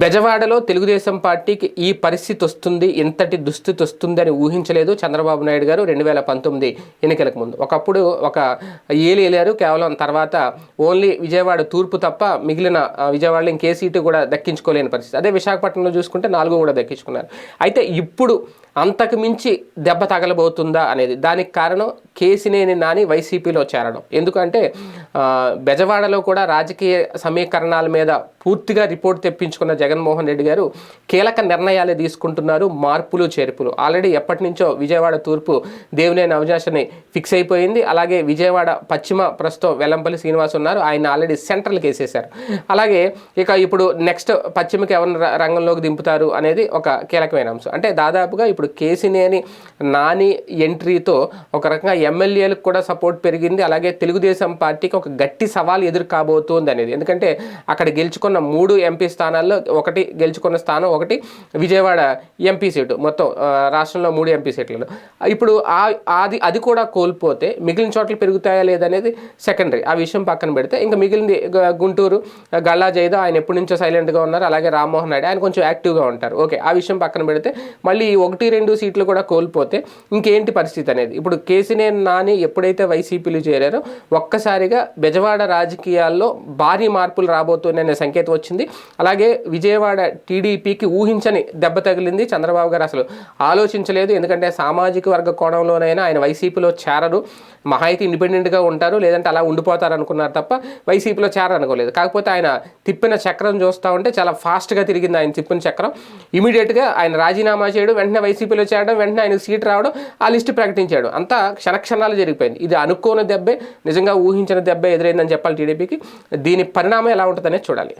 బెజవాడలో తెలుగుదేశం పార్టీకి ఈ పరిస్థితి వస్తుంది ఇంతటి దుస్థితి వస్తుంది అని ఊహించలేదు చంద్రబాబు నాయుడు గారు రెండు వేల పంతొమ్మిది ఎన్నికలకు ముందు. ఒకప్పుడు ఒక ఏలు ఏలారు కేవలం తర్వాత ఓన్లీ విజయవాడ తూర్పు తప్ప మిగిలిన విజయవాడలో ఇంకే సీటు కూడా దక్కించుకోలేని పరిస్థితి. అదే విశాఖపట్నంలో చూసుకుంటే నాలుగు కూడా దక్కించుకున్నారు. అయితే ఇప్పుడు అంతకు మించి దెబ్బ తగలబోతుందా అనేది. దానికి కారణం కేసినేని నాని వైసీపీలో చేరడం. ఎందుకంటే బెజవాడలో కూడా రాజకీయ సమీకరణాల మీద పూర్తిగా రిపోర్ట్ తెప్పించుకున్న జగన్మోహన్ రెడ్డి గారు కీలక నిర్ణయాలు తీసుకుంటున్నారు మార్పులు చేర్పులు. ఆల్రెడీ ఎప్పటి నుంచో విజయవాడ తూర్పు దేవినేని అవినాశని ఫిక్స్ అయిపోయింది. అలాగే విజయవాడ పశ్చిమ ప్రస్తుతం వెల్లంపల్లి శ్రీనివాస్ ఉన్నారు. ఆయన ఆల్రెడీ సెంట్రల్కి వేసేశారు అలాగే ఇక ఇప్పుడు నెక్స్ట్ పశ్చిమకి ఎవరిని రంగంలోకి దింపుతారు అనేది ఒక కీలకమైన అంశం. అంటే దాదాపుగా ఇప్పుడు ఇప్పుడు కేసినేని నాని ఎంట్రీతో ఒక రకంగా ఎమ్మెల్యేలకు కూడా సపోర్ట్ పెరిగింది. అలాగే తెలుగుదేశం పార్టీకి ఒక గట్టి సవాల్ ఎదురు కాబోతోంది అనేది. ఎందుకంటే అక్కడ గెలుచుకున్న మూడు ఎంపీ స్థానాల్లో ఒకటి గెలుచుకున్న స్థానం ఒకటి విజయవాడ ఎంపీ సీటు మొత్తం రాష్ట్రంలో మూడు ఎంపీ సీట్లలో. ఇప్పుడు ఆ అది అది కూడా కోల్పోతే మిగిలిన చోట్ల పెరుగుతాయా లేదనేది సెకండరీ ఆ విషయం పక్కన పెడితే ఇంకా మిగిలింది గ- గుంటూరు గల్లా జైదో ఆయన ఎప్పటి నుంచో సైలెంట్గా ఉన్నారు. అలాగే రామ్మోహన్ నాయుడు ఆయన కొంచెం యాక్టివ్గా ఉంటారు. ఓకే ఆ విషయం పక్కన పెడితే మళ్ళీ ఒకటి రెండు సీట్లు కూడా కోల్పోతే ఇంకేంటి పరిస్థితి అనేది? ఇప్పుడు కేసీనేని నాని ఎప్పుడైతే వైసీపీలు చేరారో ఒక్కసారిగా బెజవాడ రాజకీయాల్లో భారీ మార్పులు రాబోతున్నాయనే సంకేతం వచ్చింది. అలాగే విజయవాడ టీడీపీకి ఊహించని దెబ్బ తగిలింది చంద్రబాబు గారు అసలు. ఆలోచించలేదు ఎందుకంటే సామాజిక వర్గ కోణంలోనైనా ఆయన వైసీపీలో చేరరు. మహా అయితే ఇండిపెండెంట్గా ఉంటారు లేదంటే అలా ఉండిపోతారు అనుకున్నారు తప్ప వైసీపీలో చేరనుకోలేదు కాకపోతే ఆయన తిప్పిన చక్రం చూస్తూ ఉంటే చాలా ఫాస్ట్గా తిరిగింది ఆయన తిప్పిన చక్రం. ఇమీడియట్గా ఆయన రాజీనామా చేయడం వెంటనే వైసీపీలో చేరడం వెంటనే ఆయనకు సీట్ రావడం ఆ లిస్టు ప్రకటించాడు. అంతా క్షణక్షణాలు జరిగిపోయింది. ఇది అనుకోని దెబ్బే నిజంగా ఊహించిన దెబ్బే ఎదురైందని చెప్పాలి టీడీపీకి. దీని పరిణామం ఎలా ఉంటుందనేది చూడాలి.